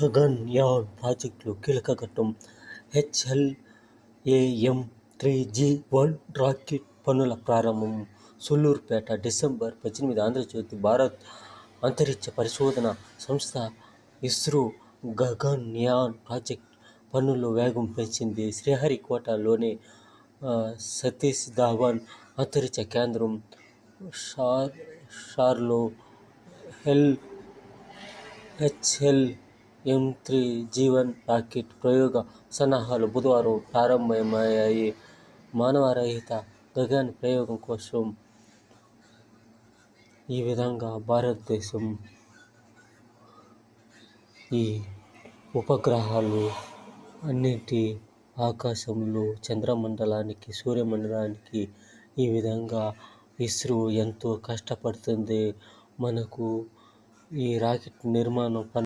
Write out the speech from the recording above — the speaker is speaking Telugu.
గగన్ గగన్యాన్ ప్రాజెక్టులు కీలక ఘట్టం HLVM three G one rocket పనుల ప్రారంభం సూళ్ళూరుపేట డిసెంబర్ పద్దెనిమిది ఆంధ్రజ్యోతి భారత్ అంతరిక్ష పరిశోధన సంస్థ ఇస్రో గగన్ యాన్ ప్రాజెక్ట్ పనుల్లో వేగం పెంచింది. శ్రీహరికోటలోని సతీష్ ధావన్ అంతరిక్ష కేంద్రం, షార్ షార్లో హెల్ HL M three G one rocket ప్రయోగ సన్నాహాలు బుధవారం ప్రారంభమయ్యాయి. మానవరహిత గగన్ ప్రయోగం కోసం ఈ విధంగా భారతదేశం ఈ ఉపగ్రహాలు అన్నింటి ఆకాశంలో చంద్రమండలానికి, సూర్యమండలానికి ఈ విధంగా ఇస్రో ఎంతో కష్టపడుతుంది. మనకు ఈ రాకెట్ నిర్మాణం